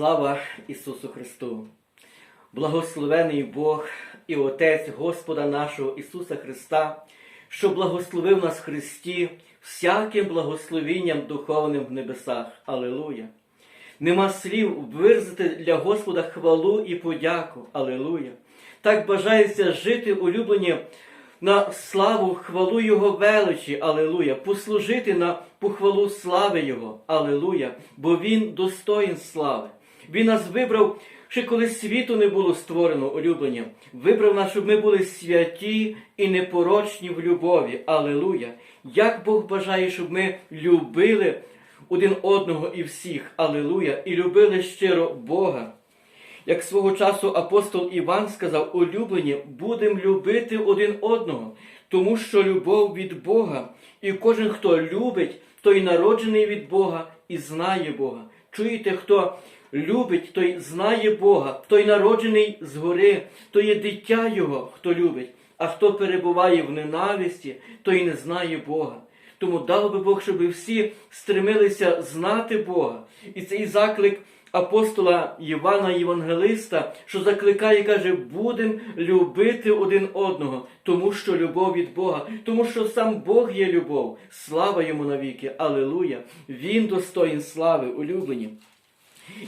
Слава Ісусу Христу! Благословений Бог і Отець Господа нашого Ісуса Христа, що благословив нас в Христі всяким благословінням духовним в небесах. Алилуя! Нема слів виразити для Господа хвалу і подяку. Алилуя! Так бажається жити улюблені на славу, хвалу Його величі, Алилуя, послужити на похвалу слави Його, Алилуя, бо Він достоїн слави. Він нас вибрав, ще коли світу не було створено улюблення. Вибрав нас, щоб ми були святі і непорочні в любові. Алилуя! Як Бог бажає, щоб ми любили один одного і всіх, Алилуя, і любили щиро Бога. Як свого часу апостол Іван сказав, улюблені, будемо любити один одного, тому що любов від Бога, і кожен, хто любить, той народжений від Бога і знає Бога. Чуєте, хто любить, той знає Бога, той народжений згори, то є дитя Його, хто любить, а хто перебуває в ненависті, той не знає Бога. Тому дав би Бог, щоб всі стремилися знати Бога. І цей заклик апостола Івана Євангелиста, що закликає, каже, будемо любити один одного, тому що любов від Бога, тому що сам Бог є любов. Слава йому навіки. Алилуя! Він достоїн слави, улюблені.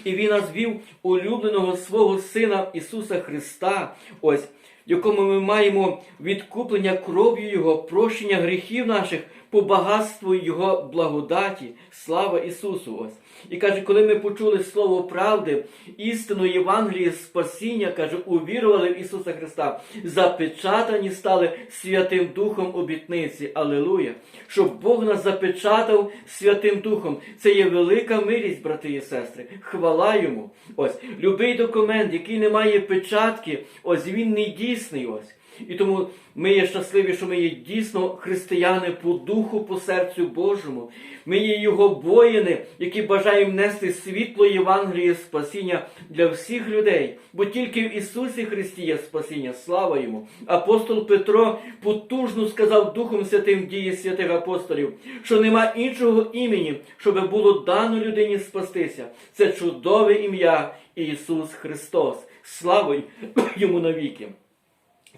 І він нас вів улюбленого свого Сина Ісуса Христа, ось, якому ми маємо відкуплення кров'ю Його, прощення гріхів наших по багатству Його благодаті. Слава Ісусу! Ось. І каже, коли ми почули Слово правди, істину Євангелії спасіння, каже, увірували в Ісуса Христа, запечатані стали Святим Духом обітниці. Алилуя! Щоб Бог нас запечатав Святим Духом. Це є велика милість, брати і сестри. Хвала йому. Ось, любий документ, який не має печатки, ось він не дійсний. Ось. І тому ми є щасливі, що ми є дійсно християни по духу, по серцю Божому. Ми є Його воїни, які бажаємо нести світло Євангелії спасіння для всіх людей, бо тільки в Ісусі Христі є спасіння, слава Йому. Апостол Петро потужно сказав Духом Святим дії святих апостолів, що нема іншого імені, щоб було дано людині спастися. Це чудове ім'я Ісус Христос. Слава йому навіки.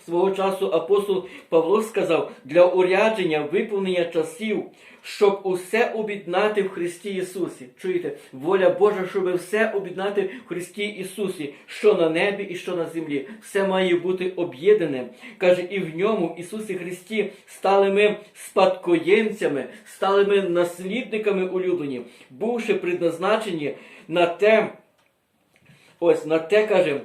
Свого часу апостол Павло сказав для урядження виповнення часів, щоб усе об'єднати в Христі Ісусі. Чуєте, воля Божа, щоб все об'єднати в Христі Ісусі, що на небі і що на землі. Все має бути об'єднане. Каже, і в ньому, Ісусі Христі, стали ми спадкоємцями, стали ми наслідниками улюблені, бувши предназначені на те, ось на те каже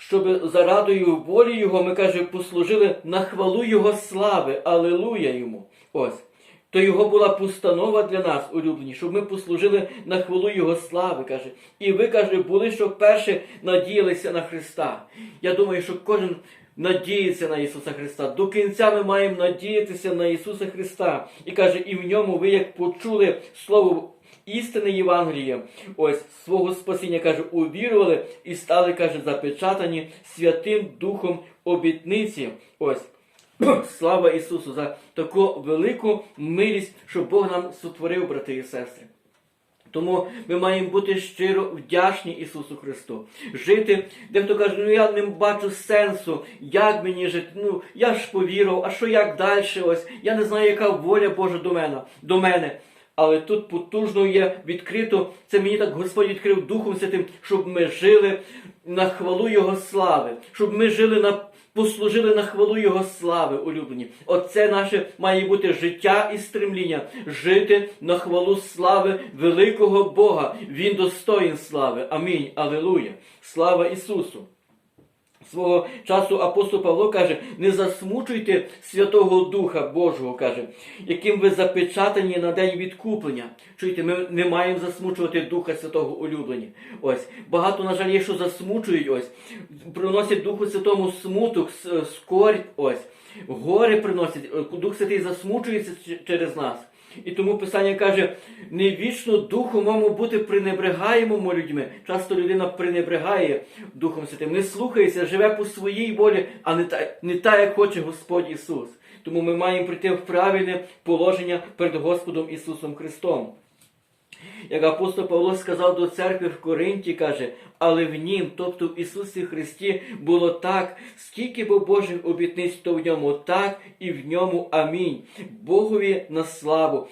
щоб за радою волі Його, ми каже, послужили на хвалу Його слави. Алилуя йому. Ось. То його була постанова для нас, улюблені, щоб ми послужили на хвалу Його слави, каже. І ви, каже, були, що перше надіялися на Христа. Я думаю, що кожен надіється на Ісуса Христа. До кінця ми маємо надіятися на Ісуса Христа. І каже, і в ньому ви, як почули Слово істини Євангелія, ось свого спасіння, каже, увірували і стали, каже, запечатані Святим Духом обітниці. Ось. Слава Ісусу за таку велику милість, що Бог нам сотворив, брати і сестри. Тому ми маємо бути щиро вдячні Ісусу Христу. Жити, дехто каже, ну я не бачу сенсу, як мені жити. Ну, я ж повірив, а що як далі? Ось я не знаю, яка воля Божа до мене. До мене. Але тут потужно є відкрито, це мені так Господь відкрив Духом Святим, щоб ми жили на хвалу Його слави, щоб ми жили на послужили на хвалу Його слави, улюблені. Оце наше має бути життя і стремління, жити на хвалу слави великого Бога. Він достоїн слави. Амінь. Аллилуйя. Слава Ісусу! Свого часу апостол Павло каже, не засмучуйте Святого Духа Божого, каже, яким ви запечатані на день відкуплення. Чуєте, ми не маємо засмучувати Духа Святого улюблені. Ось. Багато, на жаль, є, що засмучують, ось, приносять Духу Святому смуток, скорбь, ось. Гори приносять, Дух Святий засмучується через нас. І тому Писання каже, не вічно духу мому бути пренебрегаємому людьми. Часто людина пренебрегає Духом Святим, не слухається, живе по своїй волі, а не та, не та, як хоче Господь Ісус. Тому ми маємо прийти в правильне положення перед Господом Ісусом Христом. Як апостол Павло сказав до церкви в Коринті, каже, але в нім, тобто в Ісусі Христі, було так, скільки бо Божих обітниць, то в ньому так і в ньому амінь. Богові на славу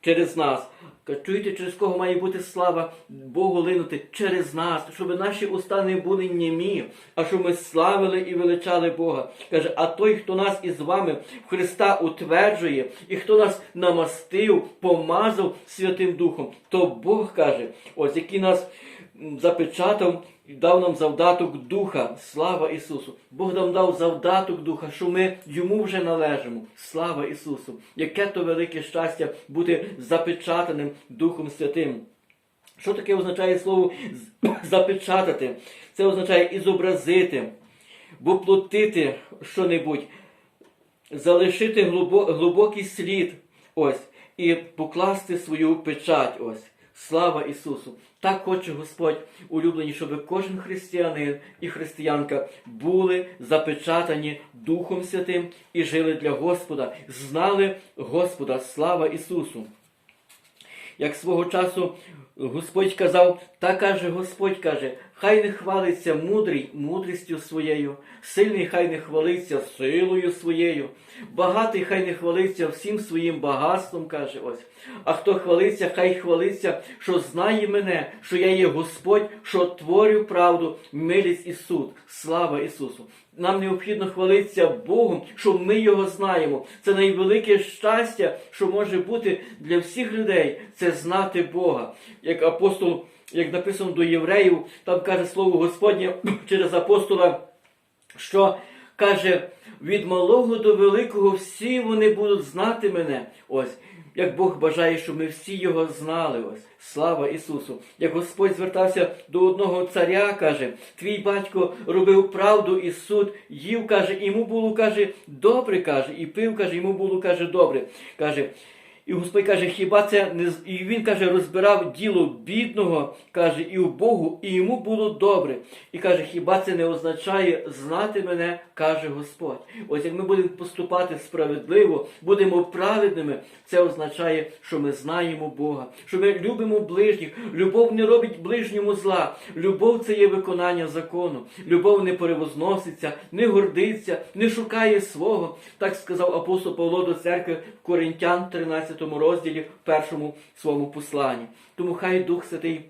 через нас. Чуєте, через кого має бути слава Богу линути? Через нас, щоб наші уста не були німі, а щоб ми славили і величали Бога. Каже, а той, хто нас із вами в Христа утверджує, і хто нас намастив, помазав Святим Духом, то Бог каже, ось який нас запечатав і дав нам завдаток Духа. Слава Ісусу! Бог нам дав завдаток Духа, що ми йому вже належимо. Слава Ісусу! Яке то велике щастя бути запечатаним Духом Святим. Що таке означає слово запечатати? Це означає ізобразити, воплотити що-небудь, залишити глибокий слід ось, і покласти свою печать. ось. Слава Ісусу! Так хоче Господь улюблені, щоб кожен християнин і християнка були запечатані Духом Святим і жили для Господа, знали Господа. Слава Ісусу! Як свого часу Господь казав, так каже Господь каже, хай не хвалиться мудрий мудрістю своєю, сильний хай не хвалиться силою своєю, багатий хай не хвалиться всім своїм багатством, каже ось. А хто хвалиться, хай хвалиться, що знає мене, що я є Господь, що творю правду, милість і суд. Слава Ісусу! Нам необхідно хвалитися Богом, що ми Його знаємо. Це найвелике щастя, що може бути для всіх людей, це знати Бога. Як апостол, як написано до євреїв, там каже слово Господнє через апостола, що каже, від малого до великого всі вони будуть знати мене. Ось. Як Бог бажає, щоб ми всі його знали. Ось. Слава Ісусу! Як Господь звертався до одного царя, каже, твій батько робив правду і суд, їв, каже, йому було, каже, добре, каже, і пив, каже, йому було, каже, добре. Каже, і Господь каже, хіба це не і він каже, розбирав діло бідного, каже, і у Богу, і йому було добре. І каже, хіба це не означає знати мене, каже Господь. Ось як ми будемо поступати справедливо, будемо праведними, це означає, що ми знаємо Бога, що ми любимо ближніх. Любов не робить ближньому зла. Любов це є виконання закону. Любов не перевозноситься, не гордиться, не шукає свого. Так сказав апостол Павло до церкви Коринтян, 13 розділі, в першому своєму посланні. Тому хай Дух Святий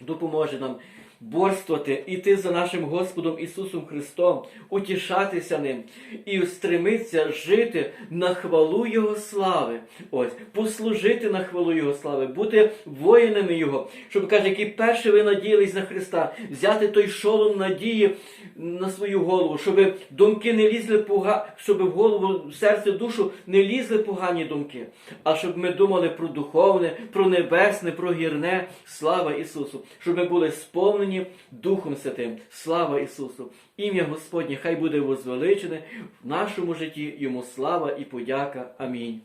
допоможе нам борствувати, іти за нашим Господом Ісусом Христом, утішатися ним і стремитися жити на хвалу Його слави. Ось, послужити на хвалу Його слави, бути воїнами Його, щоб каже, які перші ви надіялись на Христа, взяти той шолом надії на свою голову, щоб думки не лізли пога, щоб в голову, в серце, душу не лізли погані думки, а щоб ми думали про духовне, про небесне, про гірне. Слава Ісусу, щоб ми були сповнені Духом Святим. Слава Ісусу! Ім'я Господнє хай буде возвеличене в нашому житті. Йому слава і подяка. Амінь.